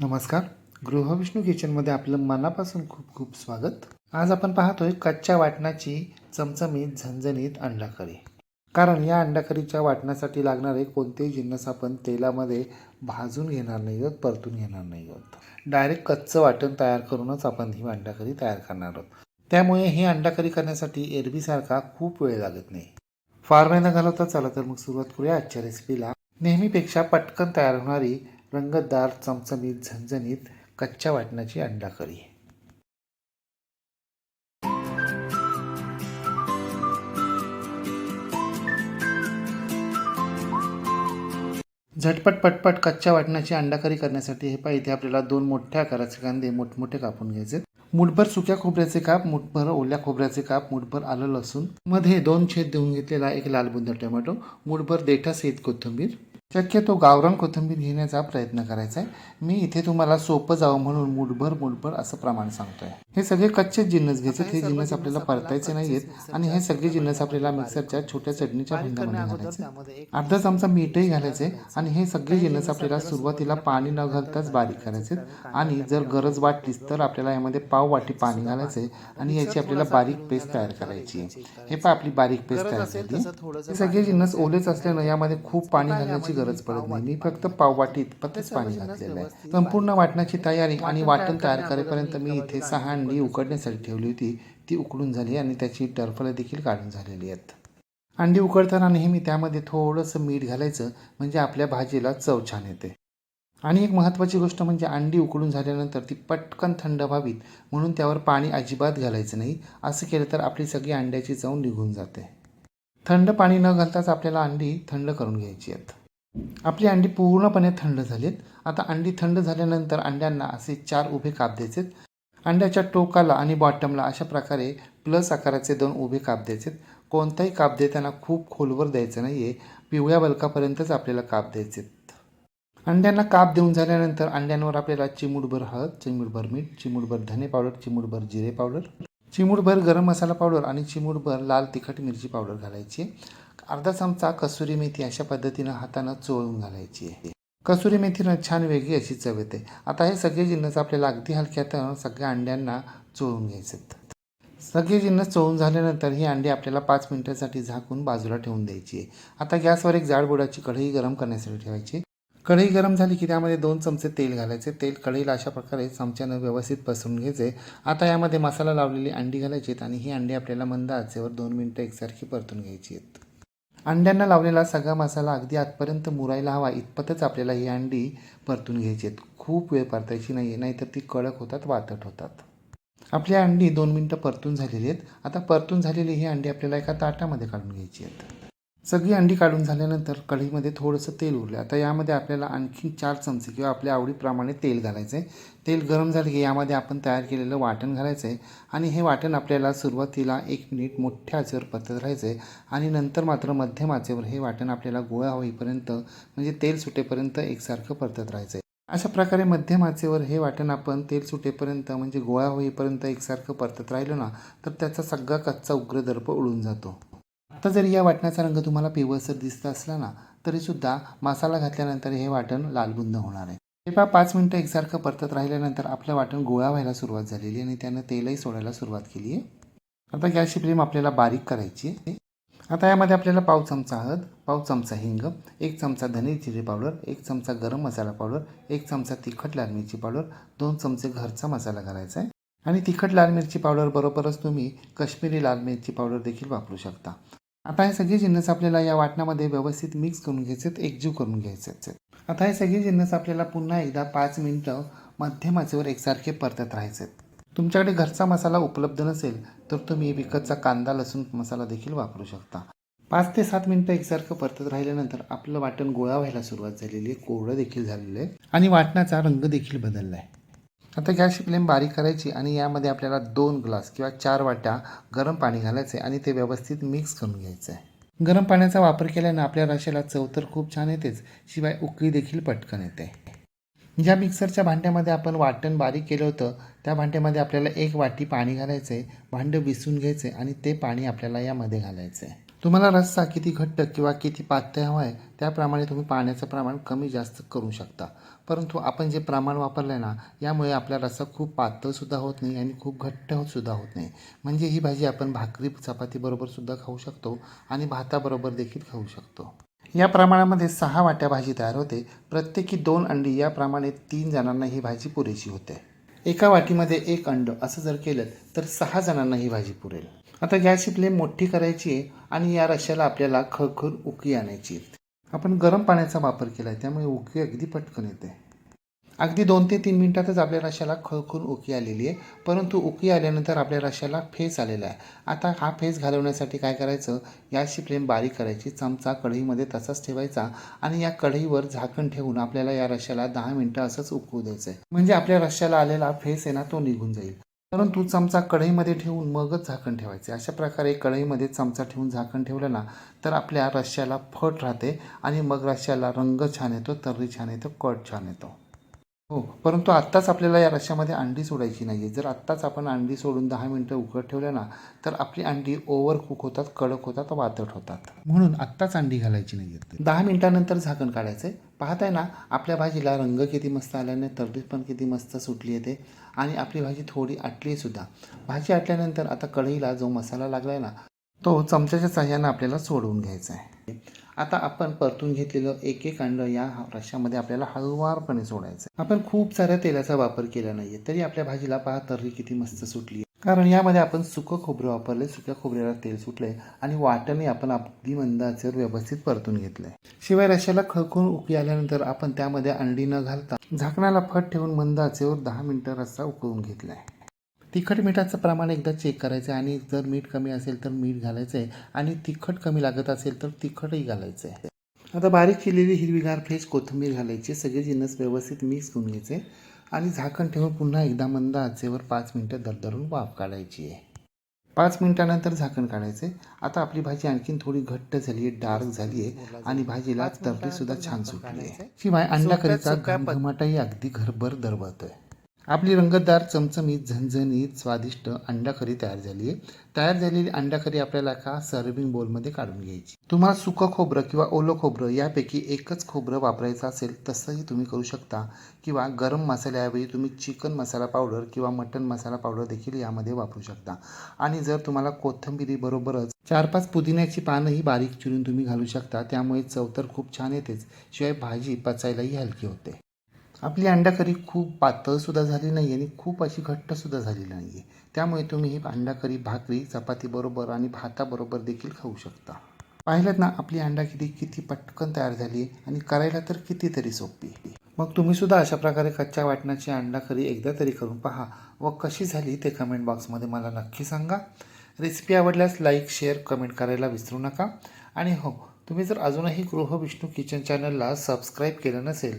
नमस्कार. गृहविष्णू किचनमध्ये आपलं मनापासून खूप खूप स्वागत. आज आपण पाहतोय कच्च्या वाटणाची चमचमीत झणझणीत अंडा करी कारण या अंडा करीच्या वाटण्यासाठी लागणारे कोणतेही जिन्नस आपण तेलामध्ये भाजून घेणार नाही आहोत परतून घेणार नाही आहोत. डायरेक्ट कच्चं वाटण तयार करूनच आपण ही अंडा करी तयार करणार आहोत. त्यामुळे ही अंडा करी करण्यासाठी एरबीसारखा खूप वेळ लागत नाही. फार वेळ न घालवता चला तर मग सुरुवात करूया आजच्या रेसिपीला नेहमीपेक्षा पटकन तयार होणारी रंगतदार चमचमीत झणझणीत कच्च्या वाटणाची अंडा करी झटपट पटपट कच्च्या वाटणाची अंडाकरी करण्यासाठी हे पहा इथे आपल्याला दोन मोठ्या आकाराचे कांदे मोठमोठे कापून घ्यायचे मुठभर सुक्या खोबऱ्याचे काप मुठभर ओल्या खोबऱ्याचे काप मुठभर आलं लसूण. मध्ये दोन छेद देऊन घेतलेला एक लाल बुंदा टोमॅटो मुठभर देठा सेत कोथिंबीर. शक्यतो गावरान कोथिंबीर घेण्याचा प्रयत्न करायचा आहे मी इथे तुम्हाला सोपं जावं म्हणून मुठभर मुठभर असं प्रमाण सांगतोय. हे सगळे कच्चे जिन्नस घ्यायचे. हे जिन्नस आपल्याला परतायचे नाहीयेत आणि हे सगळे जिन्नस आपल्याला मिक्सरच्या छोट्या चटणीच्या भिंडामध्ये घालायचे. अर्धा चमचा मीठही घालायचे आणि हे सगळे जिन्नस आपल्याला सुरुवातीला पाणी न घालताच बारीक करायचे आणि जर गरज वाटलीच तर आपल्याला यामध्ये पाव वाटी पाणी घालायचे. आणि याची आपल्याला बारीक पेस्ट तयार करायची. आहे हे पण आपली बारीक पेस्ट तयार झाली. हे सगळे जिन्नस ओलेच असल्यानं यामध्ये खूप पाणी घालण्याची गरज पडत नाही. मी फक्त पाव वाटी इतपतच पाणी घातलेलं आहे. संपूर्ण वाटणाची तयारी आणि वाटण तयार करेपर्यंत मी इथे सहा अंडी उकडण्यासाठी ठेवली होती. ती उकडून झाली आणि त्याची टरफलं देखील काढून झालेली आहेत. अंडी उकडताना नेहमी त्यामध्ये थोडंसं मीठ घालायचं म्हणजे आपल्या भाजीला चव छान येते. आणि एक महत्त्वाची गोष्ट म्हणजे अंडी उकडून झाल्यानंतर ती पटकन थंड व्हावीत म्हणून त्यावर पाणी अजिबात घालायचं नाही. असं केलं तर आपली सगळी अंड्याची चव निघून जाते. थंड पाणी न घालताच आपल्याला अंडी थंड करून घ्यायची आहेत. आपली अंडी पूर्णपणे थंड झालीत. आता अंडी थंड झाल्यानंतर अंड्यांना असे चार उभे काप द्यायचे अंड्याच्या टोकाला आणि बॉटमला अशा प्रकारे प्लस आकाराचे दोन उभे काप द्यायचे कोणताही काप देताना खूप खोलवर द्यायचं नाही आहे पिवळ्या बलकापर्यंतच आपल्याला काप द्यायचे अंड्यांना काप देऊन झाल्यानंतर अंड्यांवर आपल्याला चिमूटभर हळद चिमूटभर मीठ चिमूटभर धने पावडर चिमूटभर जिरे पावडर चिमूटभर गरम मसाला पावडर आणि चिमूटभर लाल तिखट मिरची पावडर घालायची. अर्धा चमचा कसुरी मेथी अशा पद्धतीनं हातानं चोळून घालायची आहे. कसुरी मेथीनं छान वेगळी अशी चव येते. आता हे सगळे जिन्नस आपल्याला अगदी हलक्यात सगळ्या अंड्यांना चोळून घ्यायचे सगळे जिन्नस चोळून झाल्यानंतर ही अंडी आपल्याला पाच मिनिटासाठी झाकून बाजूला ठेवून द्यायची आहे. आता गॅसवर एक जाड बुडाची कढई गरम करण्यासाठी ठेवायची. कढई गरम झाली की त्यामध्ये दोन चमचे तेल घालायचे. तेल कढईला अशा प्रकारे चमच्यानं व्यवस्थित पसरून घ्यायचे. आता यामध्ये मसाला लावलेली अंडी घालायची आहेत आणि ही अंडी आपल्याला मंद आचेवर दोन मिनटं एकसारखी परतून घ्यायची आहेत. अंड्यांना लावलेला सगळा मसाला अगदी आतपर्यंत मुरायला हवा इतपतच आपल्याला ही अंडी परतून घ्यायची आहेत. खूप वेळ परतायची नाही आहे नाहीतर ती कडक होतात वातट होतात. आपली अंडी दोन मिनटं परतून झालेली आहेत. आता परतून झालेली ही अंडी आपल्याला एका ताटामध्ये काढून घ्यायची आहेत. सगळी अंडी काढून झाल्यानंतर कढईमध्ये थोडंसं तेल उरलं आता यामध्ये आपल्याला आणखी चार चमचे किंवा आपल्या आवडीप्रमाणे तेल घालायचं आहे तेल गरम झालं की यामध्ये आपण तयार केलेलं वाटण घालायचं आहे आणि हे वाटण आपल्याला सुरुवातीला एक मिनिट मोठ्या आचेवर परतत राहायचं आहे आणि नंतर मात्र मध्यम आचेवर हे वाटण आपल्याला गोळा होईपर्यंत म्हणजे तेल सुटेपर्यंत एकसारखं परतत राहायचं आहे अशा प्रकारे मध्यम आचेवर हे वाटण आपण तेल सुटेपर्यंत म्हणजे गोळा होईपर्यंत एकसारखं परतत राहिलं ना तर त्याचा सगळा कच्चा उग्रदर्प उडून जातो. आता जरी या वाटणाचा रंग तुम्हाला पिवळसर दिसत असला ना तरीसुद्धा मसाला घातल्यानंतर हे वाटण लालबुंद होणार आहे. हे पहा पाच मिनटं एकसारखं परतत राहिल्यानंतर आपलं वाटण गोळा व्हायला सुरुवात झालेली आणि त्यानं तेलही सोडायला सुरुवात केली आहे. आता गॅसची फ्लेम आपल्याला बारीक करायची आहे. आता यामध्ये आपल्याला पाव चमचा हळद पाव चमचा हिंग एक चमचा धने जिरे पावडर एक चमचा गरम मसाला पावडर एक चमचा तिखट लाल मिरची पावडर दोन चमचे घरचा मसाला घालायचा आहे. आणि तिखट लाल मिरची पावडर बरोबरच तुम्ही कश्मीरी लाल मिरची पावडर देखील वापरू शकता. आता हे सगळे जिन्नस आपल्याला या वाटणामध्ये व्यवस्थित मिक्स करून घ्यायचे एकजीव करून घ्यायचे आता हे सगळे जिन्नस आपल्याला पुन्हा एकदा पाच मिनटं मध्यम आचेवर एकसारखे परतत राहायचे तुमच्याकडे घरचा मसाला उपलब्ध नसेल तर तुम्ही विकतचा कांदा लसूण मसाला देखील वापरू शकता. पाच ते सात मिनटं एकसारखं परतत राहिल्यानंतर आपलं वाटण गोळा व्हायला सुरुवात झालेली आहे कोरडं देखील झालेलं आहे आणि वाटणाचा रंग देखील बदलला आहे आता गॅसची फ्लेम बारीक करायची आणि यामध्ये आपल्याला दोन ग्लास किंवा चार वाट्या गरम पाणी घालायचे आणि ते व्यवस्थित मिक्स करून घ्यायचं आहे. गरम पाण्याचा वापर केल्यानं आपल्या रशाला चव तर खूप छान येतेच शिवाय उकळी देखील पटकन येते. ज्या मिक्सरच्या भांड्यामध्ये आपण वाटण बारीक केलं होतं त्या भांड्यामध्ये आपल्याला एक वाटी पाणी घालायचं आहे भांडं विसून घ्यायचं आहे आणि ते पाणी आपल्याला यामध्ये घालायचं आहे. तुम्हाला रस्सा किती घट्ट किंवा किती पातळ हवा आहे त्याप्रमाणे तुम्ही पाण्याचं प्रमाण कमी जास्त करू शकता. परंतु आपण जे प्रमाण वापरलं आहे ना यामुळे आपला रस्सा खूप पातळसुद्धा होत नाही आणि खूप घट्ट सुद्धा होत नाही. म्हणजे ही भाजी आपण भाकरी चपातीबरोबरसुद्धा खाऊ शकतो आणि भाताबरोबर देखील खाऊ शकतो. या प्रमाणामध्ये सहा वाट्या भाजी तयार होते. प्रत्येकी दोन अंडी याप्रमाणे तीन जणांना ही भाजी पुरेशी होते. एका वाटीमध्ये एक अंड असं जर केलं तर सहा जणांना ही भाजी पुरेल. आता गॅसची फ्लेम मोठी करायची आहे आणि या रश्याला आपल्याला खळखळ उकी आणायची आपण गरम पाण्याचा वापर केला आहे त्यामुळे उकी अगदी पटकन येते. अगदी दोन ते तीन मिनटातच आपल्या रश्याला खळखून उकी आलेली आहे. परंतु उकी आल्यानंतर आपल्या रश्याला फेस आलेला आहे. आता हा फेस घालवण्यासाठी काय करायचं? याची फ्लेम बारीक करायची. चमचा कढईमध्ये तसाच ठेवायचा आणि या कढईवर झाकण ठेवून आपल्याला या रश्श्याला दहा मिनटं असंच उकळू द्यायचं आहे म्हणजे आपल्या रश्याला आलेला फेस आहे ना तो निघून जाईल. परंतु चमचा कढईमध्ये ठेवून मगच झाकण ठेवायचे. अशा प्रकारे कढईमध्ये चमचा ठेवून झाकण ठेवलं ना तर आपल्या रश्श्याला फट राहते आणि मग रश्याला रंग छान येतो तर्री छान येतो कट छान येतो. हो परंतु आत्ताच आपल्याला या रश्श्यामध्ये अंडी सोडायची नाही आहे जर आत्ताच आपण अंडी सोडून दहा मिनटं उकळत ठेवल्या ना तर आपली अंडी ओव्हर कुक होतात कडक होतात वातट होतात. म्हणून आत्ताच अंडी घालायची नाही आहेत दहा मिनटानंतर झाकण काढायचं आहे पाहताय ना आपल्या भाजीला रंग किती मस्त आल्याने तर्री पण किती मस्त सुटली येते आणि आपली भाजी थोडी आटली सुद्धा. भाजी आटल्यानंतर आता कढईला जो मसाला लागला आहे ना तो चमच्याच्या साह्यानं आपल्याला सोडवून घ्यायचा आहे. आता आपण परतून घेतलेलं एक एक अंड या रश्यामध्ये आपल्याला हळुवारपणे सोडायचं आहे. आपण खूप साऱ्या तेलाचा वापर केला नाहीये तरी आपल्या भाजीला पहा तर्री किती मस्त सुटली कारण यामध्ये आपण सुकं खोबरं वापरले सुक्या खोबऱ्याला तेल सुटले आणि वाटणे आपण अगदी मंद आचेवर व्यवस्थित परतून घेतलंय. शिवाय रश्याला खळखून उकळी आल्यानंतर आपण त्यामध्ये अंडी न घालता झाकणाला फट ठेवून मंद आचेवर दहा मिनिटं रस्सा उकळून घेतलाय. तिखट मिठाचं प्रमाण एकदा चेक करायचं आहे आणि जर मीठ कमी असेल तर मीठ घालायचं आहे आणि तिखट कमी लागत असेल तर तिखटही घालायचं आहे आता बारीक चिरलेली हिरवीगार फ्रेश कोथिंबीर घालायची सगळे जिन्नस व्यवस्थित मिक्स करून घ्यायचे आणि झाकण ठेवून पुन्हा एकदा मंद आचेवर पाच मिनटं दरदरून वाफ काढायची आहे. पाच मिनिटानंतर झाकण काढायचे. आता आपली भाजी आणखीन थोडी घट्ट झाली आहे डार्क झाली आहे आणि भाजीला तर्री सुद्धा छान सुटली आहे. शिवाय अंडा करीचा घमघमाटही अगदी घरभर दरवळतोय. आपली रंगतदार चमचमीत झणझणीत स्वादिष्ट अंडाखरी तयार झाली आहे. तयार झालेली अंडाखरी आपल्याला का सर्विंग बोलमध्ये काढून घ्यायची. तुम्हाला सुकं खोबरं किंवा ओलं खोबरं यापैकी एकच खोबरं वापरायचं असेल तसंही तुम्ही करू शकता. किंवा गरम मसाल्याऐवजी तुम्ही चिकन मसाला पावडर किंवा मटन मसाला पावडर देखील यामध्ये वापरू शकता. आणि जर तुम्हाला कोथंबिरीबरोबरच चार पाच पुदिन्याची पानंही बारीक चिरून तुम्ही घालू शकता. त्यामुळे चव तर खूप छान येतेच. शिवाय भाजी पचायलाही हलकी होते. आपली अंडाकरी खूप पातळसुद्धा झाली नाही आणि खूप अशी घट्टसुद्धा झालेली नाही आहे त्यामुळे तुम्ही ही अंडाकरी भाकरी चपातीबरोबर आणि भाताबरोबर देखील खाऊ शकता. पाहिलं ना आपली अंडा किती पटकन तयार झाली आहे आणि करायला तर कितीतरी सोपी. मग तुम्ही सुद्धा अशा प्रकारे कच्च्या वाटणाची अंडाकरी एकदा तरी करून पहा व कशी झाली ते कमेंट बॉक्समध्ये मला नक्की सांगा. रेसिपी आवडल्यास लाईक शेअर कमेंट करायला विसरू नका. आणि हो तुम्ही जर अजूनही गृह विष्णू किचन चॅनलला सबस्क्राईब केलं नसेल